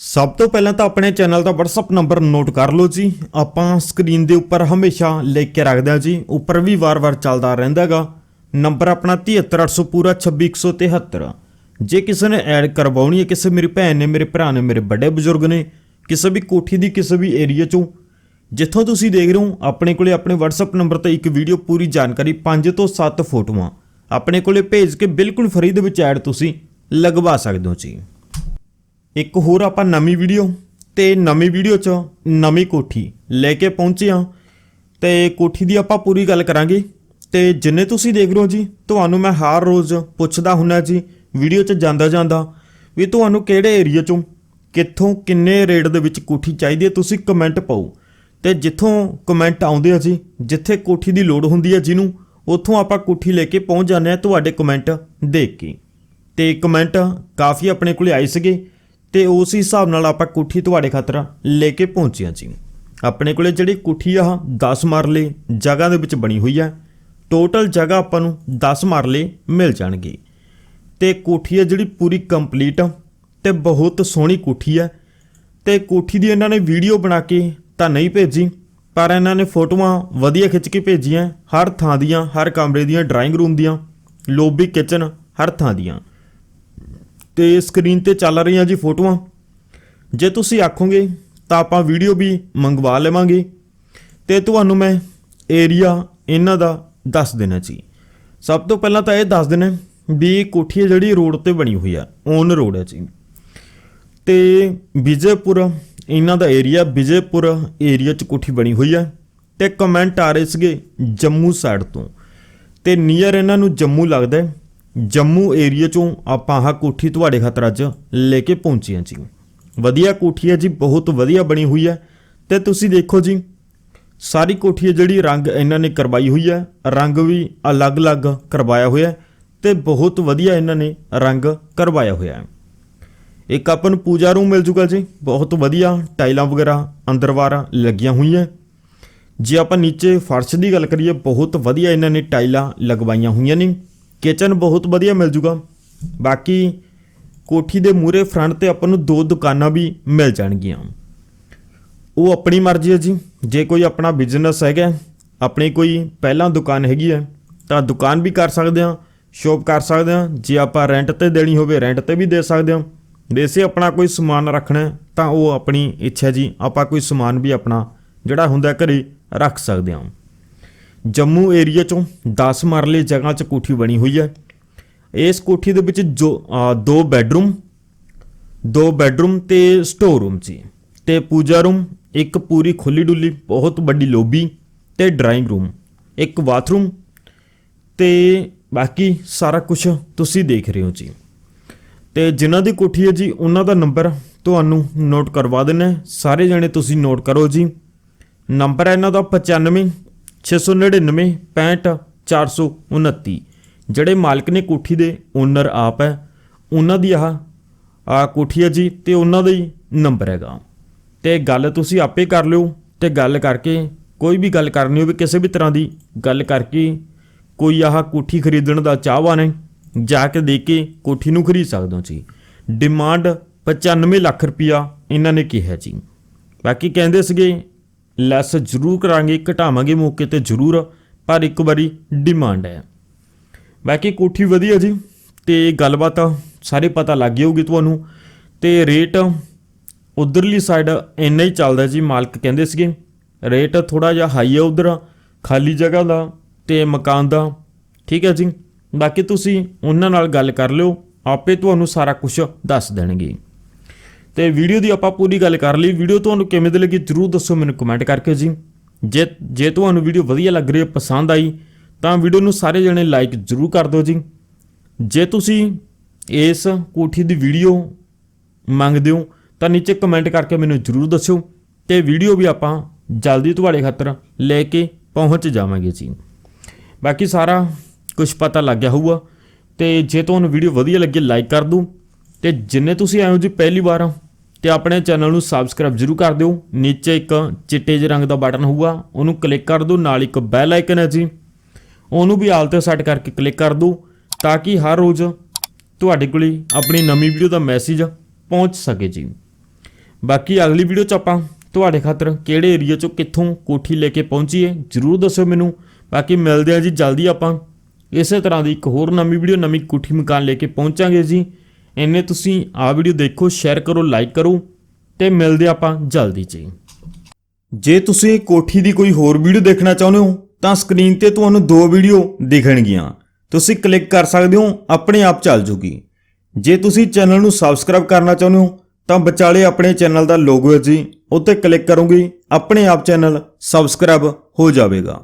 ਸਭ ਤੋਂ ਪਹਿਲਾਂ ਤਾਂ ਆਪਣੇ ਚੈਨਲ ਦਾ WhatsApp ਨੰਬਰ ਨੋਟ ਕਰ ਲਓ ਜੀ। ਆਪਾਂ ਸਕਰੀਨ ਦੇ ਉੱਪਰ ਹਮੇਸ਼ਾ ਲਿਖ ਕੇ ਰੱਖਦੇ ਹਾਂ ਜੀ। ਉੱਪਰ ਵੀ ਵਾਰ-ਵਾਰ ਚੱਲਦਾ ਰਹਿੰਦਾਗਾ ਨੰਬਰ ਆਪਣਾ 73800 ਪੂਰਾ 26173 ਜੇ ਕਿਸੇ ਨੇ ਐਡ ਕਰਵਾਉਣੀ ਹੈ, ਕਿਸੇ ਮੇਰੀ ਭੈਣ ਨੇ, ਮੇਰੇ ਭਰਾ ਨੇ, ਮੇਰੇ ਵੱਡੇ ਬਜ਼ੁਰਗ ਨੇ, ਕਿਸੇ ਵੀ ਕੋਠੀ ਦੀ, ਕਿਸੇ ਵੀ ਏਰੀਆ ਚੋਂ, ਜਿੱਥੋਂ ਤੁਸੀਂ ਦੇਖ ਰਹੇ ਹੋ, ਆਪਣੇ ਕੋਲੇ ਆਪਣੇ WhatsApp ਨੰਬਰ ਤੇ ਇੱਕ ਵੀਡੀਓ ਪੂਰੀ ਜਾਣਕਾਰੀ 5 ਤੋਂ 7 ਫੋਟੋਆਂ। ਆਪਣੇ ਕੋਲੇ ਭੇਜ ਕੇ ਬਿਲਕੁਲ ਫਰੀ ਦੇ ਵਿੱਚ ਐਡ ਤੁਸੀਂ ਲਗਵਾ ਸਕਦੇ ਹੋ ਜੀ। ਇੱਕ ਹੋਰ ਆਪਾਂ ਨਵੀਂ ਵੀਡੀਓ ਤੇ ਨਵੀਂ ਵੀਡੀਓ 'ਚ ਨਵੀਂ ਕੋਠੀ ਲੈ ਕੇ ਪਹੁੰਚੇ ਹਾਂ। ਤੇ ਕੋਠੀ ਦੀ ਆਪਾਂ ਪੂਰੀ ਗੱਲ ਕਰਾਂਗੇ। ਤੇ ਜਿੰਨੇ ਤੁਸੀਂ ਦੇਖ ਰਹੇ ਹੋ ਜੀ, ਤੁਹਾਨੂੰ ਮੈਂ ਹਰ ਰੋਜ਼ ਪੁੱਛਦਾ ਹੁੰਨਾ ਜੀ, ਵੀਡੀਓ 'ਚ ਜਾਂਦਾ ਜਾਂਦਾ, ਵੀ ਤੁਹਾਨੂੰ ਕਿਹੜੇ ਏਰੀਆ 'ਚੋਂ, ਕਿੱਥੋਂ ਕਿੰਨੇ ਰੇਟ ਦੇ ਵਿੱਚ ਕੋਠੀ ਚਾਹੀਦੀ ਹੈ ਤੁਸੀਂ ਕਮੈਂਟ ਪਾਓ। ਤੇ ਜਿੱਥੋਂ ਕਮੈਂਟ ਆਉਂਦੇ ਆ ਜੀ, ਜਿੱਥੇ ਕੋਠੀ ਦੀ ਲੋੜ ਹੁੰਦੀ ਹੈ ਜਿਹਨੂੰ, ਉੱਥੋਂ ਆਪਾਂ ਕੋਠੀ ਲੈ ਕੇ ਪਹੁੰਚ ਜਾਂਦੇ ਆ ਤੁਹਾਡੇ ਕਮੈਂਟ ਦੇਖ ਕੇ। ਤੇ ਕਮੈਂਟ ਕਾਫੀ ਆਪਣੇ ਕੋਲੇ ਆਏ ਸੀਗੇ। ਤੇ ਉਸ ਹਿਸਾਬ ਨਾਲ ਆਪਾਂ ਕੋਠੀ ਤੁਹਾਡੇ ਖਾਤਰ ਲੈ ਕੇ ਪਹੁੰਚੇ ਜੀ। ਆਪਣੇ ਕੋਲੇ ਜਿਹੜੀ ਕੋਠੀ ਆ 10 ਮਰਲੇ ਜਗ੍ਹਾ ਦੇ ਵਿੱਚ ਬਣੀ ਹੋਈ ਹੈ ਟੋਟਲ ਜਗ੍ਹਾ ਆਪਾਂ ਨੂੰ 10 ਮਰਲੇ ਮਿਲ ਜਾਣਗੇ। ਤੇ ਕੋਠੀ ਹੈ ਜਿਹੜੀ ਪੂਰੀ ਕੰਪਲੀਟ ਤੇ ਬਹੁਤ ਸੋਹਣੀ ਕੋਠੀ ਹੈ ਤੇ ਕੋਠੀ ਦੀ ਇਹਨਾਂ ਨੇ ਵੀਡੀਓ ਬਣਾ ਕੇ ਤਾਂ ਨਹੀਂ ਭੇਜੀ, ਪਰ ਇਹਨਾਂ ਨੇ ਫੋਟੋਆਂ ਵਧੀਆ ਖਿੱਚ ਕੇ ਭੇਜੀਆਂ, ਹਰ ਥਾਂ ਦੀਆਂ, ਹਰ ਕਮਰੇ ਦੀਆਂ ਡਰਾਇੰਗ ਰੂਮ ਦੀਆਂ ਲੋਬੀ ਕਿਚਨ ਹਰ ਥਾਂ ਦੀਆਂ। ਤੇ ਸਕਰੀਨ ਤੇ ਚੱਲ ਰਹੀਆਂ ਜੀ ਫੋਟੋਆਂ। ਜੇ ਤੁਸੀਂ ਆਖੋਗੇ, ਤਾਂ ਆਪਾਂ ਵੀਡੀਓ ਵੀ ਮੰਗਵਾ ਲਵਾਂਗੇ। ਤੇ ਤੁਹਾਨੂੰ ਮੈਂ ਏਰੀਆ ਇਹਨਾਂ ਦਾ ਦੱਸ ਦੇਣਾ ਜੀ। ਸਭ ਤੋਂ ਪਹਿਲਾਂ ਤਾਂ ਇਹ ਦੱਸ ਦੇਣਾ ਵੀ ਇਹ ਕੋਠੀ ਜਿਹੜੀ ਰੋਡ ਤੇ ਬਣੀ ਹੋਈ ਆ ਔਨ ਰੋਡ ਹੈ ਜੀ। ਤੇ ਵਿਜੇਪੁਰ, ਇਹਨਾਂ ਦਾ ਏਰੀਆ ਵਿਜੇਪੁਰ ਏਰੀਆ ਚ ਕੋਠੀ ਬਣੀ ਹੋਈ ਹੈ ਤੇ ਕਮੈਂਟ ਆ ਰਹੇ ਸੀਗੇ ਜੰਮੂ ਸਾਈਡ ਤੋਂ। ਤੇ ਨੀਅਰ ਇਹਨਾਂ ਨੂੰ ਜੰਮੂ ਲੱਗਦਾ ਜੰਮੂ ਏਰੀਆ ਚੋਂ ਆਪਾਂ ਆਹ ਕੋਠੀ ਤੁਹਾਡੇ ਖਾਤਰ ਅੱਜ ਲੈ ਕੇ ਪਹੁੰਚੇ ਹਾਂ ਜੀ। ਵਧੀਆ ਕੋਠੀ ਹੈ ਜੀ, ਬਹੁਤ ਵਧੀਆ ਬਣੀ ਹੋਈ ਹੈ। ਤੇ ਤੁਸੀਂ ਦੇਖੋ ਜੀ, ਸਾਰੀ ਕੋਠੀ ਹੈ ਜਿਹੜੀ ਰੰਗ ਇਹਨਾਂ ਨੇ ਕਰਵਾਈ ਹੋਈ ਹੈ। ਰੰਗ ਵੀ ਅਲੱਗ-ਅਲੱਗ ਕਰਵਾਇਆ ਹੋਇਆ ਹੈ ਤੇ ਬਹੁਤ ਵਧੀਆ ਇਹਨਾਂ ਨੇ ਰੰਗ ਕਰਵਾਇਆ ਹੋਇਆ ਹੈ। ਇੱਕ ਆਪਾਂ ਨੂੰ ਪੂਜਾ ਰੂਮ ਮਿਲ ਜੂਗਾ ਜੀ, ਬਹੁਤ ਵਧੀਆ ਟਾਈਲਾਂ ਵਗੈਰਾ ਅੰਦਰਵਾਰ ਲੱਗੀਆਂ ਹੋਈਆਂ। ਜੇ ਆਪਾਂ ਨੀਚੇ ਫਰਸ਼ ਦੀ ਗੱਲ ਕਰੀਏ, ਬਹੁਤ ਵਧੀਆ ਇਹਨਾਂ ਨੇ ਟਾਈਲਾਂ ਲਗਵਾਈਆਂ ਹੋਈਆਂ ਨੇ। ਕਿਚਨ ਬਹੁਤ ਵਧੀਆ ਮਿਲ ਜੂਗਾ। ਬਾਕੀ ਕੋਠੀ ਦੇ ਮੂਰੇ ਫਰੰਟ ਤੇ ਆਪਾਂ ਨੂੰ ਦੋ ਦੁਕਾਨਾਂ ਵੀ ਮਿਲ ਜਾਣਗੀਆਂ। ਉਹ ਆਪਣੀ ਮਰਜ਼ੀ ਹੈ ਜੀ। ਜੇ ਕੋਈ ਆਪਣਾ ਬਿਜ਼ਨਸ ਹੈਗਾ, ਆਪਣੀ ਕੋਈ ਪਹਿਲਾਂ ਦੁਕਾਨ ਹੈਗੀ ਹੈ, ਤਾਂ ਦੁਕਾਨ ਵੀ ਕਰ ਸਕਦੇ ਹਾਂ ਸ਼ੋਪ ਕਰ ਸਕਦੇ ਹਾਂ। ਜੇ ਆਪਾਂ ਰੈਂਟ ਤੇ ਦੇਣੀ ਹੋਵੇ ਰੈਂਟ ਤੇ ਵੀ ਦੇ ਸਕਦੇ ਹਾਂ। ਵੈਸੇ ਆਪਣਾ ਕੋਈ ਸਮਾਨ ਰੱਖਣਾ ਤਾਂ ਉਹ ਆਪਣੀ ਇੱਛਾ ਜੀ। ਆਪਾਂ ਕੋਈ ਸਮਾਨ ਵੀ ਆਪਣਾ ਜਿਹੜਾ ਹੁੰਦਾ ਘਰੇ ਰੱਖ ਸਕਦੇ ਹਾਂ। ਜੰਮੂ ਏਰੀਆ ਚੋਂ 10 ਮਰਲੇ ਜਗ੍ਹਾ 'ਚ ਕੋਠੀ ਬਣੀ ਹੋਈ ਹੈ। ਇਸ ਕੋਠੀ ਦੇ ਵਿੱਚ ਜੋ ਦੋ ਬੈੱਡਰੂਮ ਦੋ ਬੈੱਡਰੂਮ ਤੇ ਸਟੋਰ ਰੂਮ ਸੀ ਤੇ ਪੂਜਾ ਰੂਮ ਇੱਕ ਪੂਰੀ ਖੁੱਲੀ ਡੁੱਲੀ, ਬਹੁਤ ਵੱਡੀ ਲੋਬੀ ਤੇ ਡਰਾਇੰਗ ਰੂਮ ਇੱਕ ਬਾਥਰੂਮ ਤੇ ਬਾਕੀ ਸਾਰਾ ਕੁਝ ਤੁਸੀਂ ਦੇਖ ਰਹੇ ਹੋ ਜੀ। ਤੇ ਜਿਨ੍ਹਾਂ ਦੀ ਕੋਠੀ ਹੈ ਜੀ, ਉਹਨਾਂ ਦਾ ਨੰਬਰ ਤੁਹਾਨੂੰ ਨੋਟ ਕਰਵਾ ਦਿੰਨਾ ਸਾਰੇ ਜਣੇ ਤੁਸੀਂ ਨੋਟ ਕਰੋ ਜੀ। ਨੰਬਰ ਹੈ ਇਹਨਾਂ ਦਾ 95 699 65 429 ਜਿਹੜੇ ਮਾਲਕ ਨੇ ਕੋਠੀ ਦੇ ਓਨਰ ਆਪ ਹੈ, ਉਹਨਾਂ ਦੀ ਆਹ ਆ ਕੋਠੀ ਹੈ ਜੀ ਤੇ ਉਹਨਾਂ ਦਾ ਹੀ ਨੰਬਰ ਹੈਗਾ। ਤੇ ਗੱਲ ਤੁਸੀਂ ਆਪੇ ਕਰ ਲਿਓ ਤੇ ਗੱਲ ਕਰਕੇ, ਕੋਈ ਵੀ ਗੱਲ ਕਰਨੀ ਹੋਵੇ, ਕਿਸੇ ਵੀ ਤਰ੍ਹਾਂ ਦੀ ਗੱਲ ਕਰਕੇ ਕੋਈ ਆਹ ਕੋਠੀ ਖਰੀਦਣ ਦਾ ਚਾਹਵਾਨ ਹੈ ਜਾ ਕੇ ਦੇ ਕੇ ਕੋਠੀ ਨੂੰ ਖਰੀਦ ਸਕਦੇ ਹੋ ਜੀ। ਡਿਮਾਂਡ 95 ਲੱਖ ਰੁਪਇਆ ਇਹਨਾਂ ਨੇ ਕਿਹਾ ਜੀ। ਬਾਕੀ ਕਹਿੰਦੇ ਸੀਗੇ ਲੈਸ ਜ਼ਰੂਰ ਕਰਾਂਗੇ ਘਟਾਵਾਂਗੇ ਮੌਕੇ ਤੇ ਜ਼ਰੂਰ, ਪਰ ਇੱਕ ਵਾਰੀ ਡਿਮਾਂਡ ਹੈ। ਬਾਕੀ ਕੋਠੀ ਵਧੀਆ ਜੀ, ਤੇ ਗੱਲਬਾਤ ਸਾਰੇ ਪਤਾ ਲੱਗ ਗਈ ਹੋਊਗੀ ਤੁਹਾਨੂੰ। ਤੇ ਰੇਟ ਉਧਰਲੀ ਸਾਈਡ ਇੰਨਾ ਹੀ ਚੱਲਦਾ ਜੀ, ਮਾਲਕ ਕਹਿੰਦੇ ਸੀਗੇ। ਰੇਟ ਥੋੜਾ ਜਿਹਾ ਹਾਈ ਹੈ ਉਧਰ, ਖਾਲੀ ਜਗ੍ਹਾ ਦਾ ਤੇ ਮਕਾਨ ਦਾ। ਠੀਕ ਹੈ ਜੀ, ਬਾਕੀ ਤੁਸੀਂ ਉਹਨਾਂ ਨਾਲ ਗੱਲ ਕਰ ਲਿਓ, ਆਪੇ ਤੁਹਾਨੂੰ ਸਾਰਾ ਕੁਝ ਦੱਸ ਦੇਣਗੇ। ਤੇ ਵੀਡੀਓ ਦੀ ਆਪਾਂ ਪੂਰੀ ਗੱਲ ਕਰ ਲਈ। ਵੀਡੀਓ ਤੁਹਾਨੂੰ ਕਿਵੇਂ ਦੀ ਲੱਗੀ ਜਰੂਰ ਦੱਸੋ ਮੈਨੂੰ ਕਮੈਂਟ ਕਰਕੇ ਜੀ। ਜੇ ਜੇ ਤੁਹਾਨੂੰ ਵੀਡੀਓ ਵਧੀਆ ਲੱਗ ਰਹੀ ਹੈ, ਪਸੰਦ ਆਈ, ਤਾਂ ਵੀਡੀਓ ਨੂੰ ਸਾਰੇ ਜਣੇ ਲਾਈਕ ਜਰੂਰ ਕਰ ਦਿਓ ਜੀ। ਜੇ ਤੁਸੀਂ ਇਸ ਕੋਠੀ ਦੀ ਵੀਡੀਓ ਮੰਗਦੇ ਹੋ, ਤਾਂ ਨੀਚੇ ਕਮੈਂਟ ਕਰਕੇ ਮੈਨੂੰ ਜਰੂਰ ਦੱਸਿਓ ਤੇ ਵੀਡੀਓ ਵੀ ਆਪਾਂ ਜਲਦੀ ਤੁਹਾਡੇ ਖਾਤਰ ਲੈ ਕੇ ਪਹੁੰਚ ਜਾਵਾਂਗੇ ਜੀ। ਬਾਕੀ ਸਾਰਾ ਕੁਝ ਪਤਾ ਲੱਗ ਗਿਆ ਹੋਊਗਾ ਤੇ ਜੇ ਤੁਹਾਨੂੰ ਵੀਡੀਓ ਵਧੀਆ ਲੱਗੇ ਲਾਈਕ ਕਰ ਦਿਓ ਤੇ ਜਿੰਨੇ ਤੁਸੀਂ ਆਏ ਹੋ ਜੀ, ਪਹਿਲੀ ਵਾਰ ਤੇ ਆਪਣੇ ਚੈਨਲ ਨੂੰ ਸਬਸਕ੍ਰਾਈਬ ਜਰੂਰ ਕਰ ਦਿਓ। ਨੀਚੇ ਇੱਕ ਚਿੱਟੇ ਜਿਹੇ ਰੰਗ ਦਾ ਬਟਨ ਹੋਊਗਾ, ਉਹਨੂੰ ਕਲਿੱਕ ਕਰ ਦਿਓ, ਨਾਲ ਇੱਕ ਬੈਲ ਆਈਕਨ ਹੈ ਜੀ। ਉਹਨੂੰ ਵੀ ਆਲ ਤੇ ਸੈੱਟ ਕਰਕੇ ਕਲਿੱਕ ਕਰ ਦਿਓ ਤਾਂ ਕਿ ਹਰ ਰੋਜ਼ ਤੁਹਾਡੇ ਕੋਲੇ ਆਪਣੀ ਨਵੀਂ ਵੀਡੀਓ ਦਾ ਮੈਸੇਜ ਪਹੁੰਚ ਸਕੇ ਜੀ। ਬਾਕੀ ਅਗਲੀ ਵੀਡੀਓ 'ਚ ਆਪਾਂ ਤੁਹਾਡੇ ਖਾਤਰ ਕਿਹੜੇ ਏਰੀਆ 'ਚੋਂ ਕਿੱਥੋਂ ਕੋਠੀ ਲੈ ਕੇ ਪਹੁੰਚੀਏ ਜਰੂਰ ਦੱਸਿਓ ਮੈਨੂੰ। ਬਾਕੀ ਮਿਲਦੇ ਆ ਜੀ ਜਲਦੀ ਆਪਾਂ। ਇਸੇ ਤਰ੍ਹਾਂ ਦੀ ਇੱਕ ਹੋਰ ਨਵੀਂ ਵੀਡੀਓ ਨਵੀਂ ਕੋਠੀ ਮਕਾਨ ਲੈ ਕੇ ਪਹੁੰਚਾਂਗੇ ਜੀ। ਇੰਨੇ ਤੁਸੀਂ ਆਹ ਵੀਡੀਓ ਦੇਖੋ ਸ਼ੇਅਰ ਕਰੋ ਲਾਈਕ ਕਰੋ ਤੇ ਮਿਲਦੇ ਆਪਾਂ ਜਲਦੀ ਜੀ। ਜੇ ਤੁਸੀਂ ਕੋਠੀ ਦੀ ਕੋਈ ਹੋਰ ਵੀਡੀਓ ਦੇਖਣਾ ਚਾਹੁੰਦੇ ਹੋ, ਤਾਂ ਸਕਰੀਨ ਤੇ ਤੁਹਾਨੂੰ ਦੋ ਵੀਡੀਓ ਦਿਖਣਗੀਆਂ। ਤੁਸੀਂ ਕਲਿੱਕ ਕਰ ਸਕਦੇ ਹੋ, ਆਪਣੇ ਆਪ ਚੱਲ ਜੂਗੀ। ਜੇ ਤੁਸੀਂ ਚੈਨਲ ਨੂੰ ਸਬਸਕ੍ਰਾਈਬ ਕਰਨਾ ਚਾਹੁੰਦੇ ਹੋ, ਤਾਂ ਵਿਚਾਲੇ ਆਪਣੇ ਚੈਨਲ ਦਾ ਲੋਗੋ ਹੈ ਜੀ, ਉੱਤੇ ਕਲਿੱਕ ਕਰੋਗੇ, ਆਪਣੇ ਆਪ ਚੈਨਲ ਸਬਸਕ੍ਰਾਈਬ ਹੋ ਜਾਵੇਗਾ।